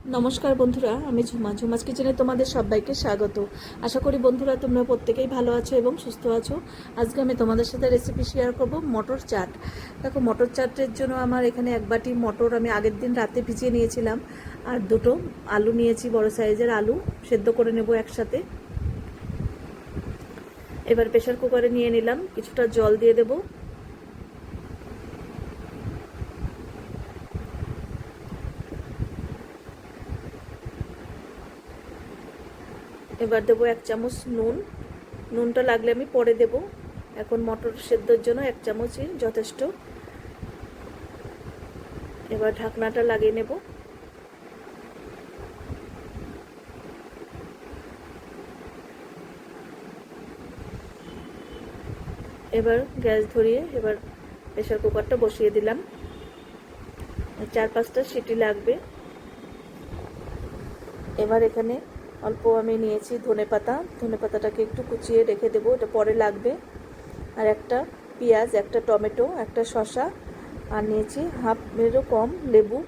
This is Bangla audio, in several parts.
নমস্কার বন্ধুরা, আমি ঝুমা। ঝুমাস কিচেনে তোমাদের সবাইকে স্বাগত। আশা করি বন্ধুরা তোমরা প্রত্যেকেই ভালো আছো এবং সুস্থ আছো। আজকে আমি তোমাদের সাথে রেসিপি শেয়ার করব মটর চাট। দেখো, মটর চাটের জন্য আমার এখানে এক বাটি মটর আমি আগের দিন রাতে ভিজিয়ে নিয়েছিলাম। আর দুটো আলু নিয়েছি, বড় সাইজের আলু। সেদ্ধ করে নেব একসাথে। এবার প্রেশার কুকারে নিয়ে নিলাম, কিছুটা জল দিয়ে দেবো। এবার দেবো এক চামচ নুন। নুনটা লাগলে আমি পরে দেব। এখন মটর সেদ্ধর জন্য এক চামচই যথেষ্ট। এবার ঢাকনাটা লাগিয়ে নেব। এবার গ্যাস ধরিয়ে এবার প্রেশার কুকারটা বসিয়ে দিলাম। চার পাঁচটা সিটি লাগবে। এবার এখানে অল্প আমি নিয়েছি ধনে পাতা। ধনে পাতাটাকে একটু কুচিয়ে রেখে দেবো, এটা পরে লাগবে। আর একটা পেঁয়াজ, একটা টমেটো, একটা শশা আর নিয়েছি হাফ হাফেরও কম লেবু।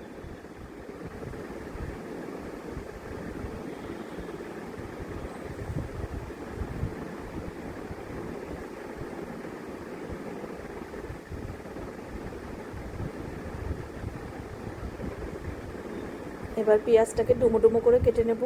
এবার পেঁয়াজটাকে ডুমো ডুমো করে কেটে নেব।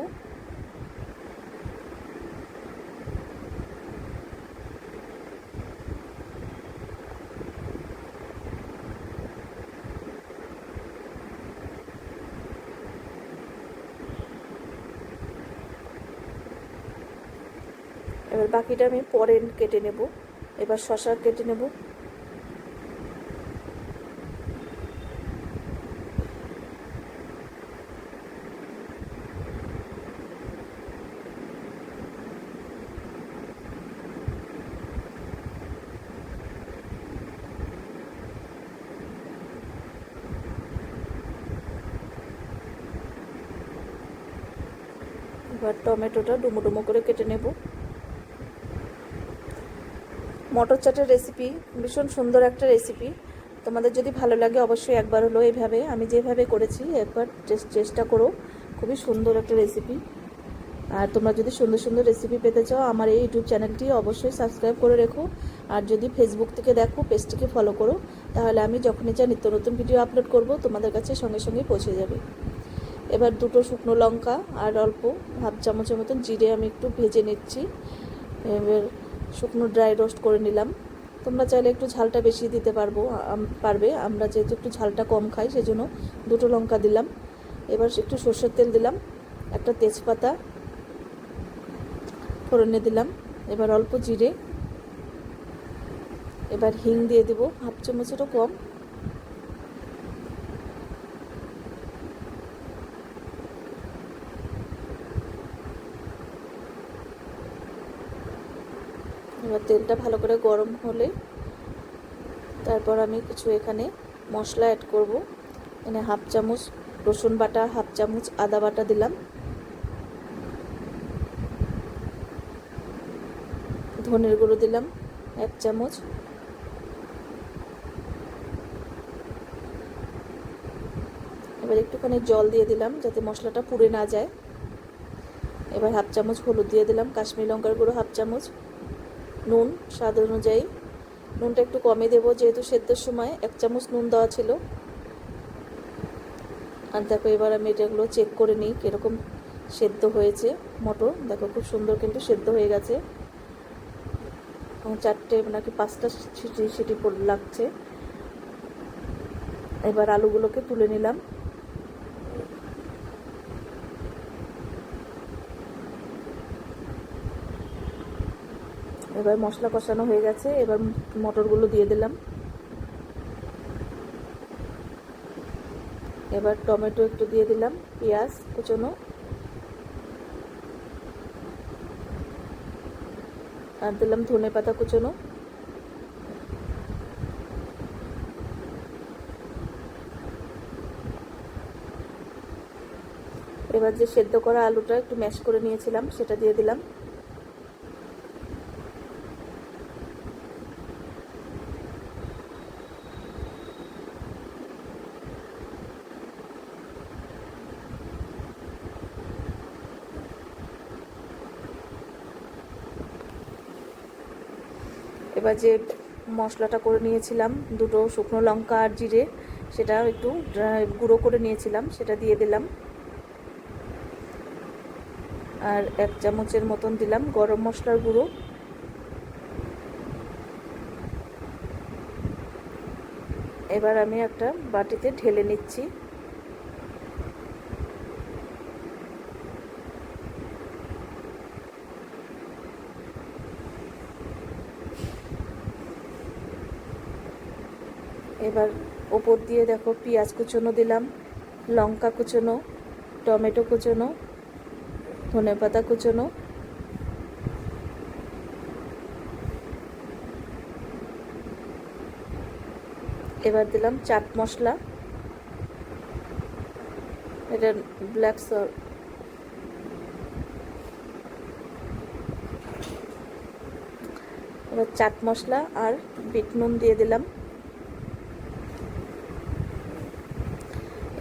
এবার বাকিটা আমি পরে কেটে নেব। এবার শশা কেটে নেব। এবার টমেটোটা ডুমো ডুমো করে কেটে নেব। মটর চাটের রেসিপি ভীষণ সুন্দর একটা রেসিপি তোমাদের যদি ভালো লাগে অবশ্যই একবার হলো এইভাবে আমি যেভাবে করেছি, একবার চেষ্টা করো। খুবই সুন্দর একটা রেসিপি আর তোমরা যদি সুন্দর সুন্দর রেসিপি পেতে চাও, আমার এই ইউটিউব চ্যানেলটি অবশ্যই সাবস্ক্রাইব করে রেখো। আর যদি ফেসবুক থেকে দেখো পেজটিকে ফলো করো, তাহলে আমি যখনই যা নিত্য নতুন ভিডিও আপলোড করব, তোমাদের কাছে সঙ্গে সঙ্গে পৌঁছে যাবে। এবার দুটো শুকনো লঙ্কা আর অল্প হাফ চামচের মতন জিরে আমি একটু ভেজে নিচ্ছি। এবার শুকনো ড্রাই রোস্ট করে নিলাম। তোমরা চাইলে একটু ঝালটা বেশি দিতে পারব পারবে। আমরা যেহেতু একটু ঝালটা কম খাই, সেজন্য দুটো লঙ্কা দিলাম। এবার একটু সর্ষের তেল দিলাম, একটা তেজপাতা ফোড়নে দিলাম। এবার অল্প জিরে, এবার হিং দিয়ে দেবো। হাফ চামচেরও কম এবার তেলটা ভালো করে গরম হলে তারপর আমি কিছু এখানে মশলা অ্যাড করব। এখানে হাফ চামচ রসুন বাটা, হাফ চামচ আদা বাটা দিলাম। ধনের গুঁড়ো দিলাম, এক চামচ। এবার একটুখানি জল দিয়ে দিলাম যাতে মশলাটা পুড়ে না যায়। এবার হাফ চামচ হলুদ দিয়ে দিলাম, কাশ্মীর লঙ্কার গুঁড়ো হাফ চামচ। নুন, স্বাদ অনুযায়ী। নুনটা একটু কমে দেবো, যেহেতু সেদ্ধর সময় এক চামচ নুন দেওয়া ছিল। আর দেখো, এবার আমি এটাগুলো চেক করে নিই কীরকম সেদ্ধ হয়েছে মটর। দেখো, খুব সুন্দর কিন্তু সেদ্ধ হয়ে গেছে। এবং চারটে নাকি পাঁচটা সিটি সিটি লাগছে। এবার আলুগুলোকে তুলে নিলাম। এবার মশলা কষানো হয়ে গেছে, এবার মটরগুলো দিয়ে দিলাম। এবার টমেটো একটু দিয়ে দিলাম, পেঁয়াজ কুচনো। আর দিলাম ধনে পাতা কুচনো। এবার যে সেদ্ধ করা আলুটা একটু ম্যাশ করে নিয়েছিলাম, সেটা দিয়ে দিলাম। এবার যে মশলাটা করে নিয়েছিলাম, দুটো শুকনো লঙ্কা আর জিরে, সেটা একটু গুঁড়ো করে নিয়েছিলাম, সেটা দিয়ে দিলাম। আর এক চামচের মতন দিলাম গরম মশলার গুঁড়ো। এবার আমি একটা বাটিতে ঢেলে নিচ্ছি। এবার ওপর দিয়ে দেখো পেঁয়াজ কুচোনো দিলাম, লঙ্কা কুচোনো, টমেটো কুচোনো, ধনে পাতা কুচোনো। এবার দিলাম চাট মশলা। এটা ব্ল্যাক সল্ট। এবার চাট মশলা আর বিট নুন দিয়ে দিলাম।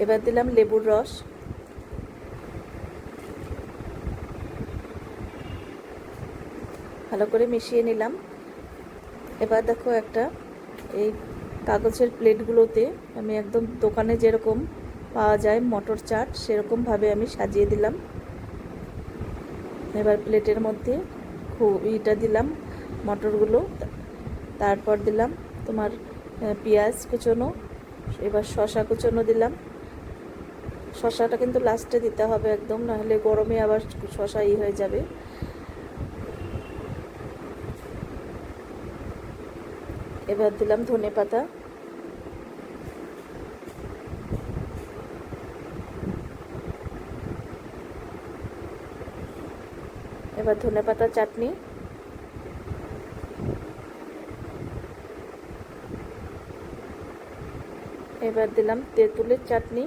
এবার দিলাম লেবুর রস। ভালো করে মিশিয়ে নিলাম। এবার দেখো একটা, এই কাগজের প্লেটগুলোতে আমি একদম দোকানে যেরকম পাওয়া যায় মটর চাট, সেরকমভাবে আমি সাজিয়ে দিলাম। এবার প্লেটের মধ্যে ইটা দিলাম মটরগুলো। তারপর দিলাম তোমার পেঁয়াজ কুচোনো, এবার শশা কুচোনো দিলাম। শশাটা কিন্তু লাস্টে দিতে হবে একদম, নাহলে গরমে আবার শশা ই হয়ে যাবে। এবার দিলাম ধনে পাতা। এবার ধনে পাতা চাটনি। এবার দিলাম তেঁতুলের চাটনি।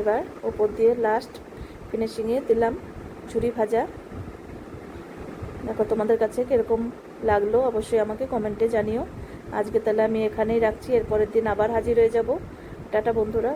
এবার ওপর দিয়ে লাস্ট ফিনিশিংয়ে দিলাম ঝুরি ভাজা। দেখো তোমাদের কাছে কীরকম লাগল অবশ্যই আমাকে কমেন্টে জানিও। আজকে তাহলে আমি এখানেই রাখছি, এরপরের দিন আবার হাজির হয়ে যাব। টাটা বন্ধুরা।